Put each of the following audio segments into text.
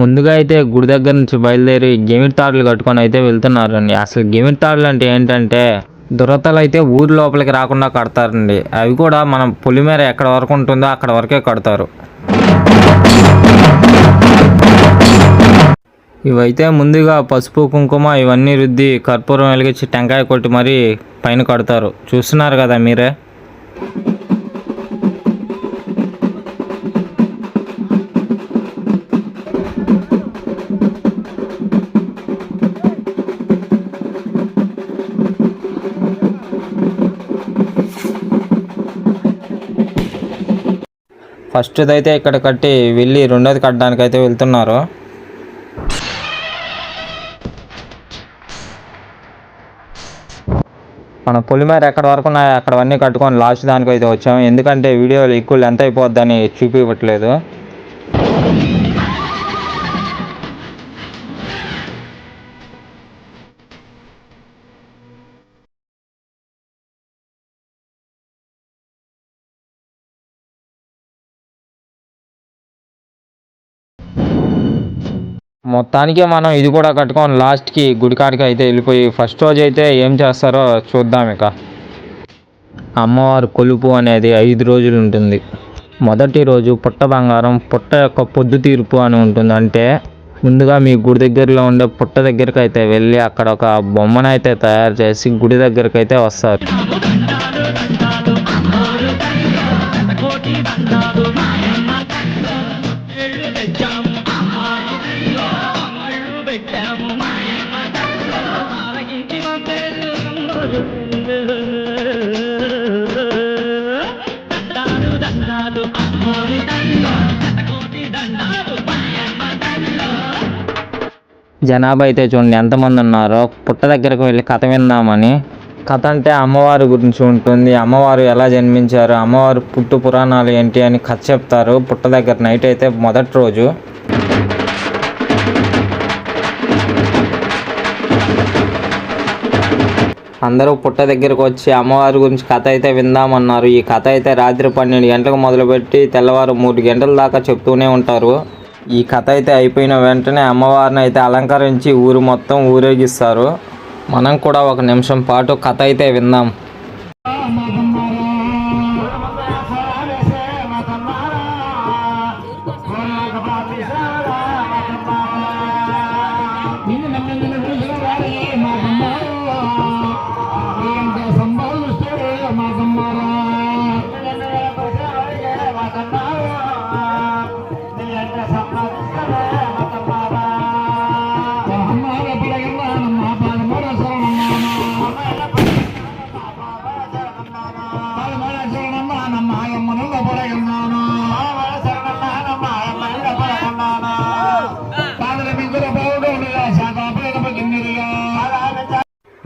ముందుగా అయితే గుడి దగ్గర నుంచి బయలుదేరి గేమిడి తాడులు కట్టుకొని అయితే వెళ్తున్నారండి. అసలు గేమిడి తాడులు అంటే ఏంటంటే దురతలు అయితే ఊరి లోపలికి రాకుండా కడతారండి. అవి కూడా మనం పొలిమేర ఎక్కడ వరకు ఉంటుందో అక్కడ వరకే కడతారు. ఇవైతే ముందుగా పసుపు కుంకుమ ఇవన్నీ రుద్ది కర్పూరం వెలిగించి టెంకాయ కొట్టి మరీ పైన కడతారు. చూస్తున్నారు కదా మీరే? ఫస్ట్ది అయితే ఇక్కడ కట్టి వెళ్ళి రెండోది కట్టడానికి అయితే వెళ్తున్నారు. మన పొలిమేర ఎక్కడ వరకు ఉన్నాయో అక్కడ అన్నీ కట్టుకొని లాస్ట్ దానికి అయితే వచ్చాము. ఎందుకంటే వీడియో ఎక్కువ లెంత్ అయిపోద్దని చూపించట్లేదు మొత్తానికి మనం ఇది కూడా కట్టుకొని లాస్ట్కి గుడికాడికి అయితే వెళ్ళిపోయి ఫస్ట్ రోజు అయితే ఏం చేస్తారో చూద్దాం ఇక. అమ్మవారు కొలుపు అనేది ఐదు రోజులు ఉంటుంది. మొదటి రోజు పుట్ట బంగారం పుట్ట యొక్క పొద్దు తీర్పు అని ఉంటుంది. అంటే ముందుగా మీ గుడి దగ్గరలో ఉండే పుట్ట దగ్గరికి అయితే వెళ్ళి అక్కడ ఒక బొమ్మను అయితే తయారు చేసి గుడి దగ్గరికి అయితే వస్తారు. జనాభా అయితే చూడండి ఎంతమంది ఉన్నారో. పుట్ట దగ్గరకు వెళ్ళి కథ విందామని. కథ అంటే అమ్మవారి గురించి ఉంటుంది. అమ్మవారు ఎలా జన్మించారు? అమ్మవారు పుట్టు పురాణాలు ఏంటి అని కథ చెప్తారు. పుట్ట దగ్గర నైట్ అయితే మొదటి రోజు. అందరూ పుట్ట దగ్గరకు వచ్చి అమ్మవారి గురించి కథ అయితే విందామన్నారు. ఈ కథ అయితే రాత్రి పన్నెండు గంటలకు మొదలుపెట్టి తెల్లవారు మూడు గంటల దాకా చెప్తూనే ఉంటారు. ఈ కథ అయితే అయిపోయిన వెంటనే అమ్మవారిని అయితే అలంకరించి ఊరు మొత్తం ఊరేగిస్తారు. మనం కూడా ఒక నిమిషం పాటు కథ అయితే విందాం.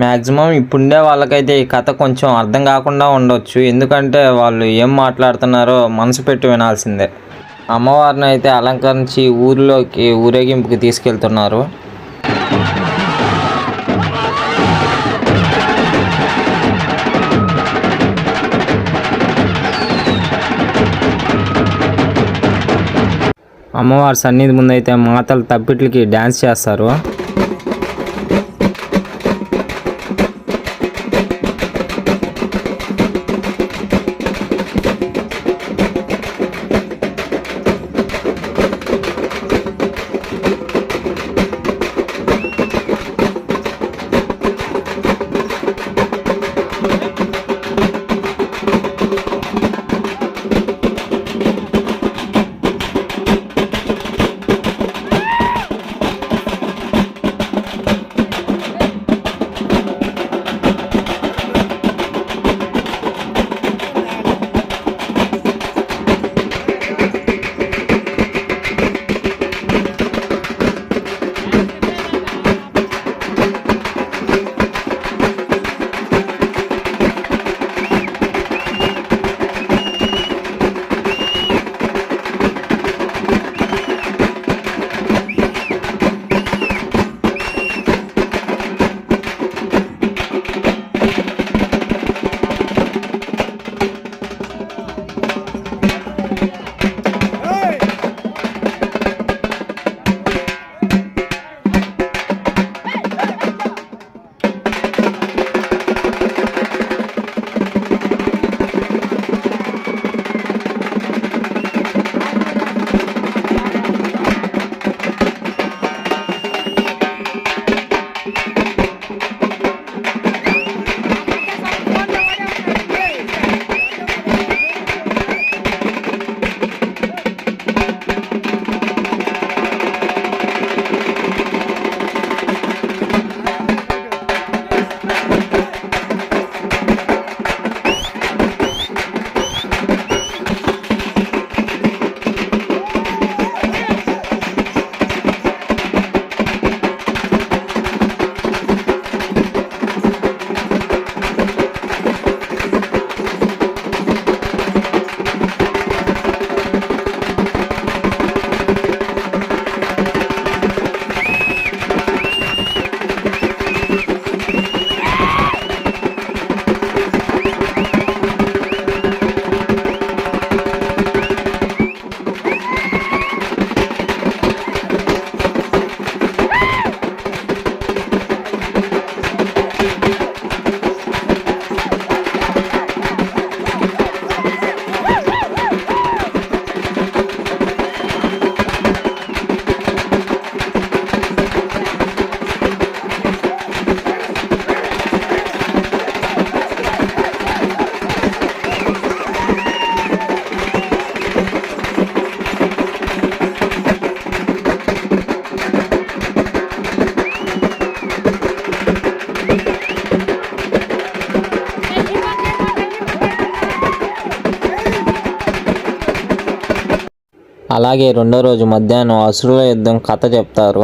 మ్యాక్సిమం ఇప్పుడుండే వాళ్ళకైతే ఈ కథ కొంచెం అర్థం కాకుండా ఉండొచ్చు. ఎందుకంటే వాళ్ళు ఏం మాట్లాడుతున్నారో మనసు పెట్టి వినాల్సిందే. అమ్మవారిని అయితే అలంకరించి ఊరిలోకి ఊరేగింపుకి తీసుకెళ్తున్నారు. అమ్మవారి సన్నిధి ముందైతే మాతలు తప్పిట్లకి డ్యాన్స్ చేస్తారు. అలాగే రెండో రోజు మధ్యాహ్నం అసురుల యుద్ధం కథ చెప్తారు.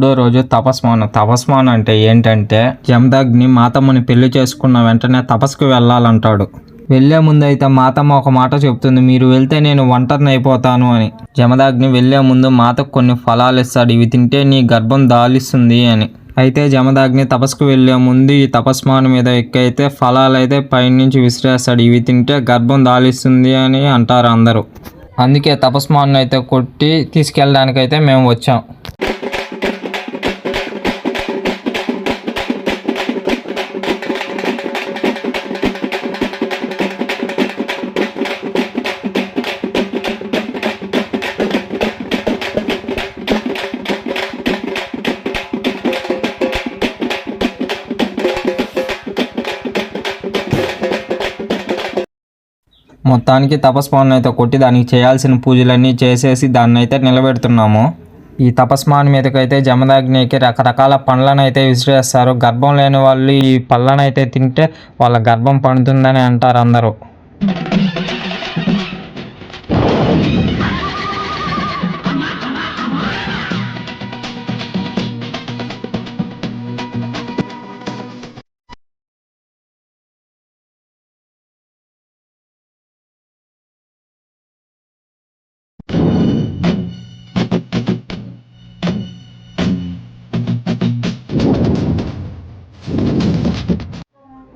మూడో రోజు తపస్మానం. తపస్మానం అంటే ఏంటంటే యమదగ్ని మాతమ్మని పెళ్ళి చేసుకున్న వెంటనే తపస్కు వెళ్ళాలంటాడు. వెళ్ళే ముందు అయితే మాతమ్మ ఒక మాట చెప్తుంది మీరు వెళ్తే నేను ఒంటరిని అయిపోతాను అని. జమదాగ్ని వెళ్ళే ముందు మాతకు కొన్ని ఫలాలు ఇస్తాడు ఇవి తింటే నీ గర్భం దాలిస్తుంది అని. అయితే జమదాగ్ని తపస్కు వెళ్ళే ముందు ఈ తపస్మాను మీద ఎక్కైతే ఫలాలు అయితే పైనుంచి విసిరేస్తాడు ఇవి తింటే గర్భం దాలిస్తుంది అని అంటారు అందరూ. అందుకే తపస్మాను అయితే కొట్టి తీసుకెళ్ళడానికైతే మేము వచ్చాం. మొత్తానికి తపస్మాన్ అయితే కొట్టి దానికి చేయాల్సిన పూజలన్నీ చేసేసి దాన్ని అయితే నిలబెడుతున్నాము. ఈ తపస్మాన్ మీదకైతే జమదాగ్నికి రకరకాల పండ్లను అయితే విసిరేస్తారు. గర్భం లేని వాళ్ళు ఈ పళ్ళనైతే తింటే వాళ్ళ గర్భం పండుతుందని అంటారు అందరూ.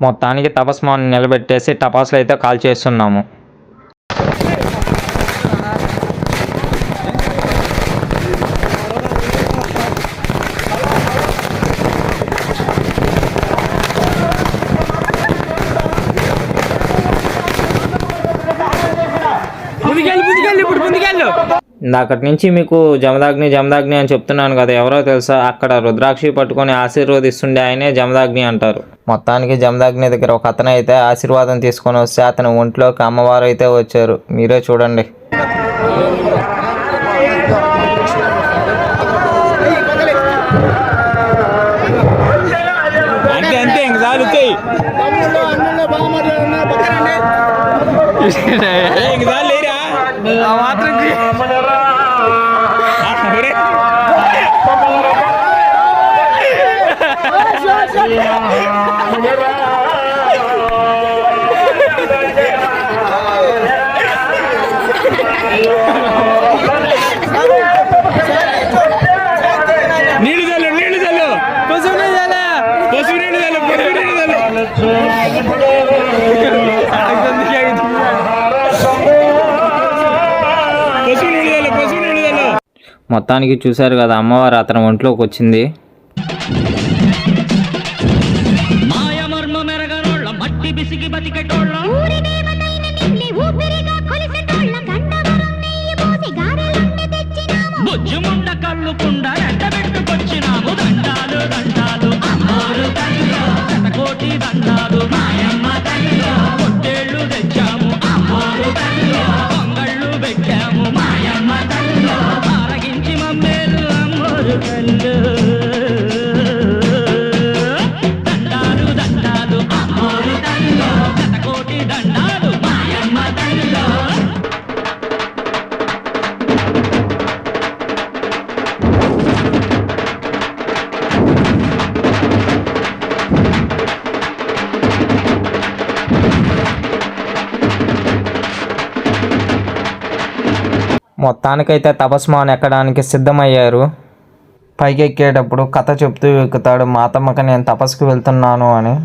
మొత్తానికి తపస్మాన్ నిలబెట్టేసి టపాసులు అయితే కాల్ చేస్తున్నాము. ఇందాకటి నుంచి మీకు జమదాగ్ని జమదాగ్ని అని చెప్తున్నాను కదా ఎవరో తెలుసా? అక్కడ రుద్రాక్షి పట్టుకొని ఆశీర్వదిస్తుండే ఆయనే జమదాగ్ని అంటారు. మొత్తానికి జమదాగ్ని దగ్గర ఒక అతను అయితే ఆశీర్వాదం తీసుకొని వస్తే అతని ఒంట్లోకి అమ్మవారు అయితే వచ్చారు. మీరే చూడండి. అంతే అంతే ఇంక చాలు చెయ్యి ఇంక చాలు లేరా? ఆ మాత్రం చెయ్యి. మొత్తానికి చూశారు కదా అమ్మవారు అతని ఒంట్లోకి వచ్చింది. మొత్తానికైతే తపస్మాన్ ఎక్కడానికి సిద్ధమయ్యారు. పైకెక్కేటప్పుడు కథ చెప్తూ ఎక్కుతాడు మాతమ్మకి నేను తపస్సుకు వెళ్తున్నాను అని.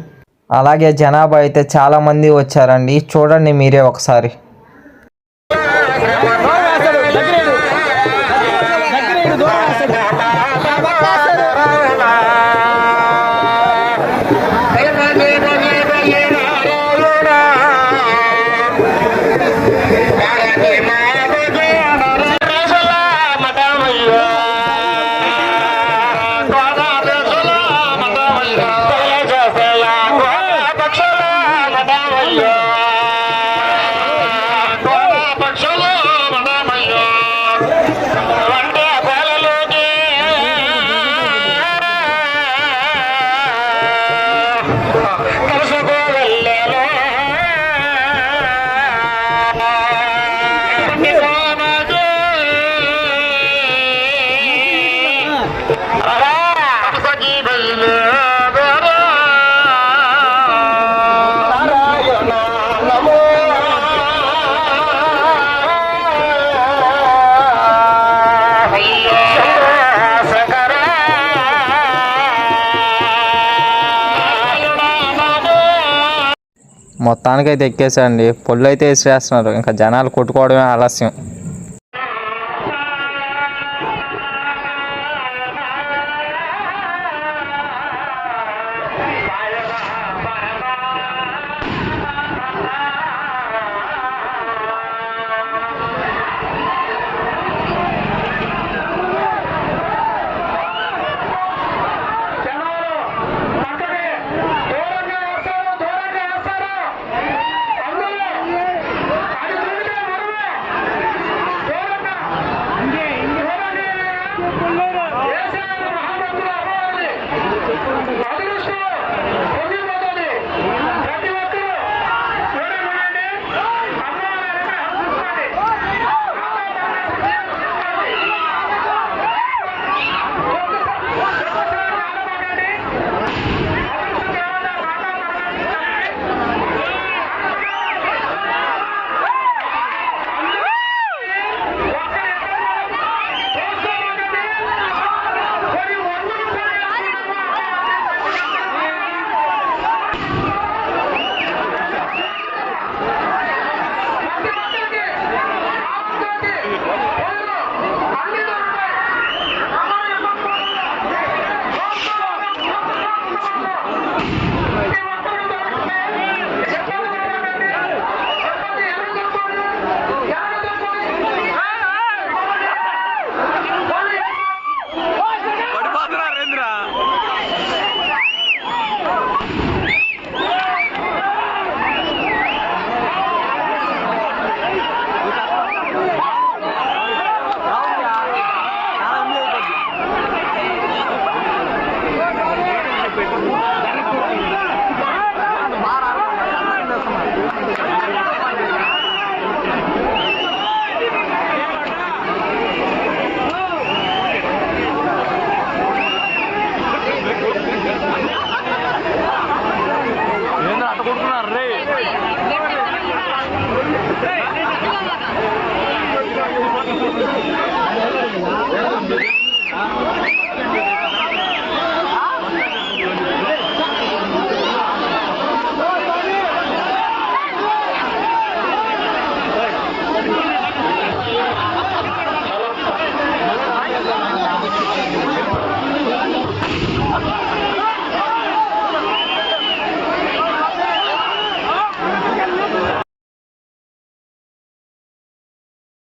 అలాగే జనాభా అయితే చాలామంది వచ్చారండి. చూడండి మీరే ఒకసారి. మొత్తానికైతే ఎక్కేసండి పొల్లు అయితే వేసేస్తున్నారు ఇంకా జనాలు కొట్టుకోవడమే ఆలస్యం. we have